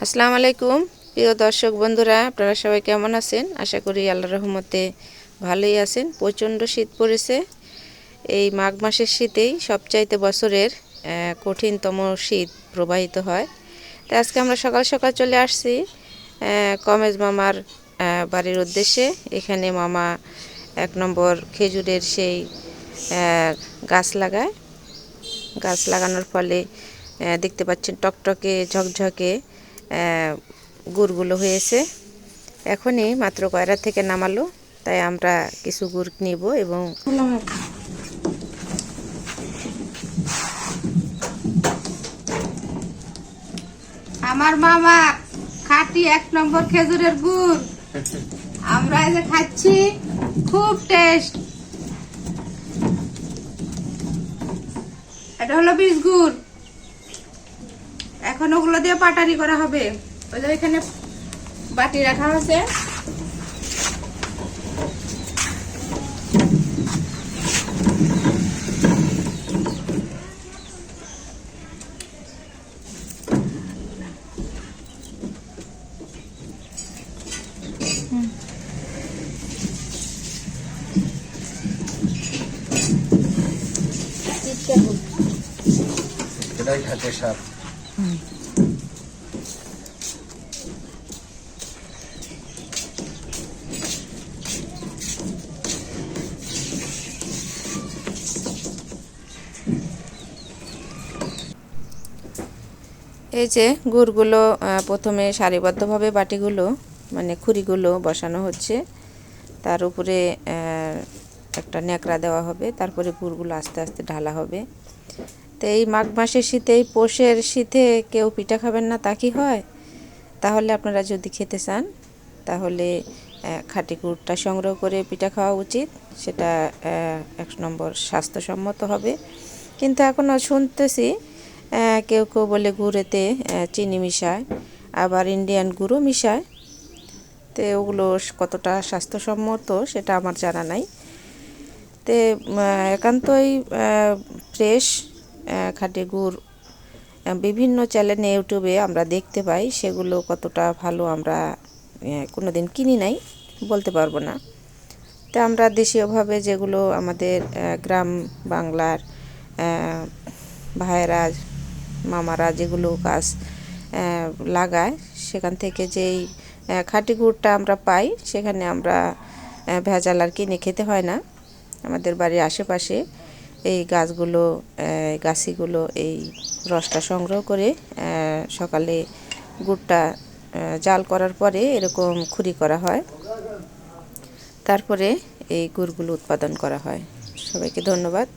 আসসালামু আলাইকুম। প্রিয় দর্শক বন্ধুরা, আপনারা সবাই কেমন আছেন? আশা করি আল্লাহ রহমতে ভালোই আছেন। প্রচণ্ড শীত পড়েছে। এই মাঘ মাসের শীতেই সবচাইতে বছরের কঠিনতম শীত প্রবাহিত হয়। তো আজকে আমরা সকাল সকাল চলে আসছি কমেজ মামার বাড়ির উদ্দেশ্যে। এখানে মামা এক নম্বর খেজুরের সেই গাছ লাগায়। গাছ লাগানোর ফলে দেখতে পাচ্ছেন টকটকে, ঝকঝকে গুড়গুলো হয়েছে। এখনই মাত্র কয়রা থেকে নামালো, তাই আমরা কিছু গুড় নিব এবং আমার মামা খাটি এক নম্বর খেজুরের গুড়। আমরা যে খাচ্ছি, খুব টেস্ট এটা হলো গুড়। এখন ওগুলো দিয়ে পাটারি করা হবে। ওই যে এখানে বাটি রাখা আছে এটাই খাতে সাপ। এই যে গুড়গুলো প্রথমে সারিবদ্ধভাবে বাটিগুলো মানে খুরিগুলো বসানো হচ্ছে। তার উপরে একটা ন্যাকড়া দেওয়া হবে। তারপরে গুড়গুলো আস্তে আস্তে ঢালা হবে। তো এই মাঘ মাসের শীতে, এই পৌষের শীতে কেউ পিঠা খাবেন না, তা কি হয়? তাহলে আপনারা যদি খেতে চান, তাহলে খাঁটি গুড়টা সংগ্রহ করে পিঠা খাওয়া উচিত। সেটা এক নম্বর স্বাস্থ্যসম্মত হবে। কিন্তু এখনও শুনতেছি কেউ কেউ বলে গুড়েতে চিনি মিশায়, আবার ইন্ডিয়ান গুঁড়ো মিশায়। তো ওগুলো কতটা স্বাস্থ্যসম্মত, সেটা আমার জানা নাই। তে একান্তই ফ্রেশ খাঁটি গুড় বিভিন্ন চ্যানেলে ইউটিউবে আমরা দেখতে পাই, সেগুলো কতটা ভালো আমরা কোনো দিন কিনি নাই, বলতে পারব না। তো আমরা দেশীয়ভাবে যেগুলো আমাদের গ্রাম বাংলার ভাইয়েরা, মামারা যেগুলো গাছ লাগায়, সেখান থেকে যেই খাঁটি গুড়টা আমরা পাই, সেখানে আমরা ভেজাল আর কিনে খেতে হয় না। আমাদের বাড়ির আশেপাশে এই গাছগুলো গাছিগুলো, এই রসটা সংগ্রহ করে সকালে গুড়টা জাল করার পরে এরকম খুরি করা হয়। তারপরে এই গুড়গুলো উৎপাদন করা হয়। সবাইকে ধন্যবাদ।